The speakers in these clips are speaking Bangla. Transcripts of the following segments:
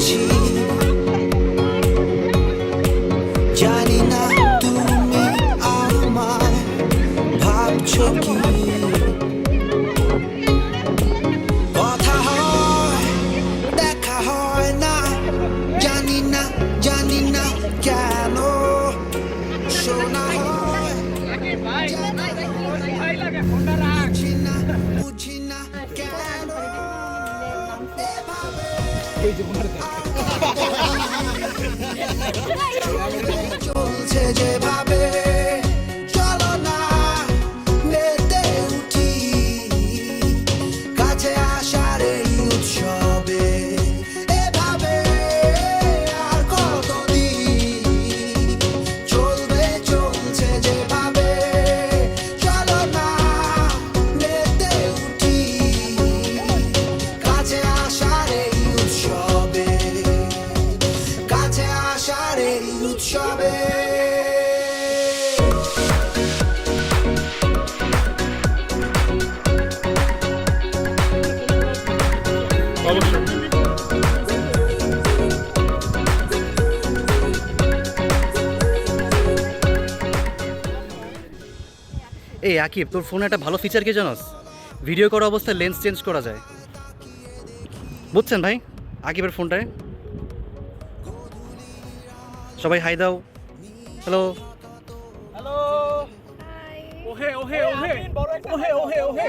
一起。我只一个 এই আকিব তোর ফোনে একটা ভালো ফিচার কি জানাস? ভিডিও করা অবস্থায় লেন্স চেঞ্জ করা যায়। বুঝছেন ভাই? আকিবের ফোনটায় সবাই হাই দাও। হ্যালো হ্যালো ওহে ওহে ওহে। ওহে ওহে ওহে।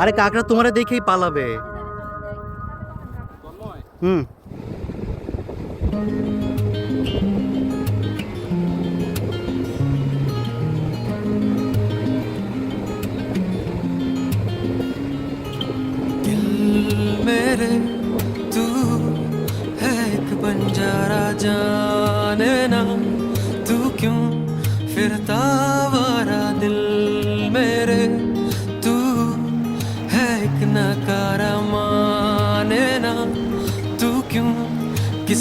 আরে কাকড়া তোমারে দেখেই পালাবে। হুম।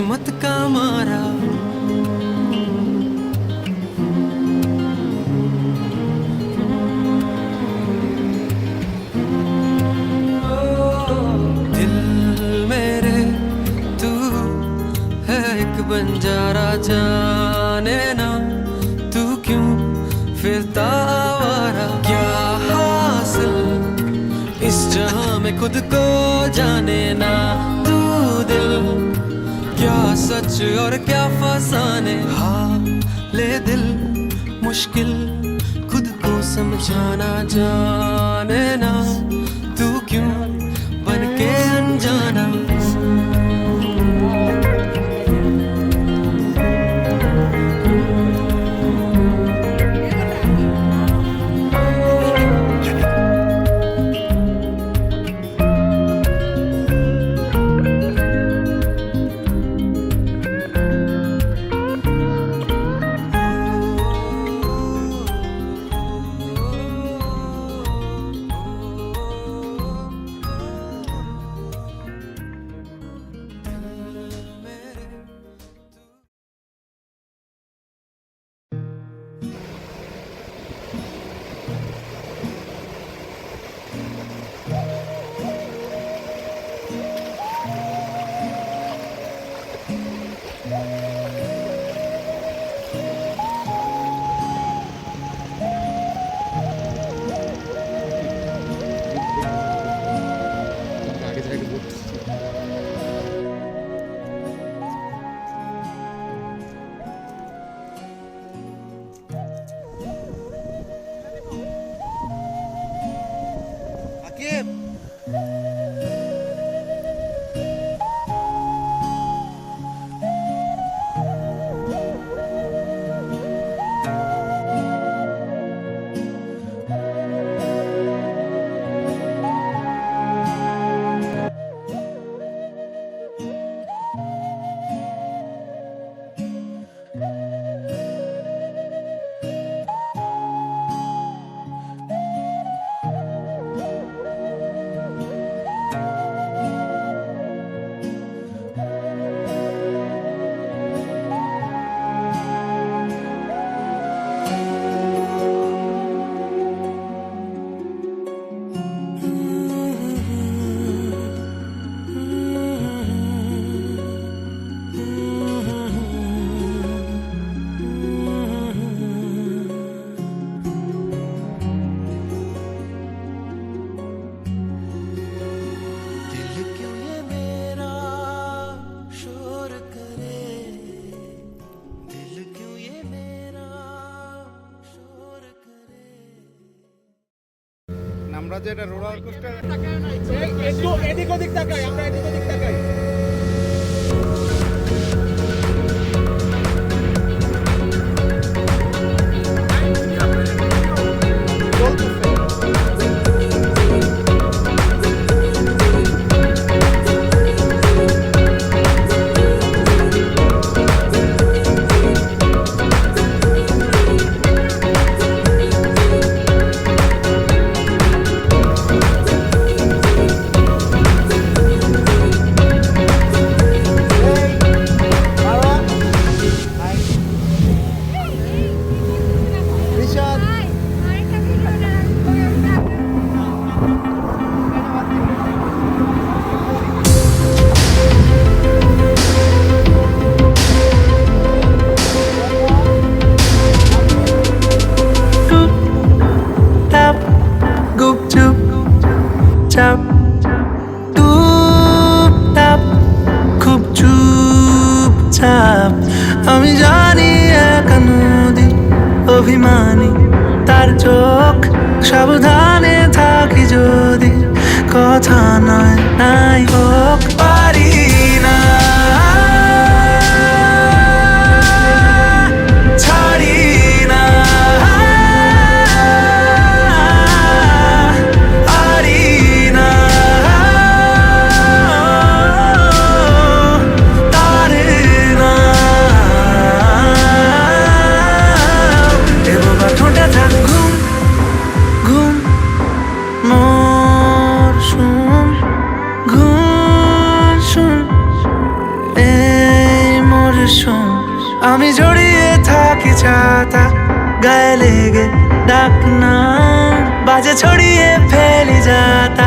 किस्मत का मारा। बंजारा जाने ना। तू क्यों फिरता आवारा? क्या हासिल इस जहाँ में खुद को जाने और क्या फसाने? हा ले दिल मुश्किल खुद को समझाना जाने ना। আমরা যে এটা রোলার কোস্টার একটু এদিক ওদিক তাকাই আমরা এদিক ওদিক আমি জড়িয়ে থাকি ছাতা গায়ে লেগে ডাক না বাজে ছড়িয়ে ফেলি যাতা।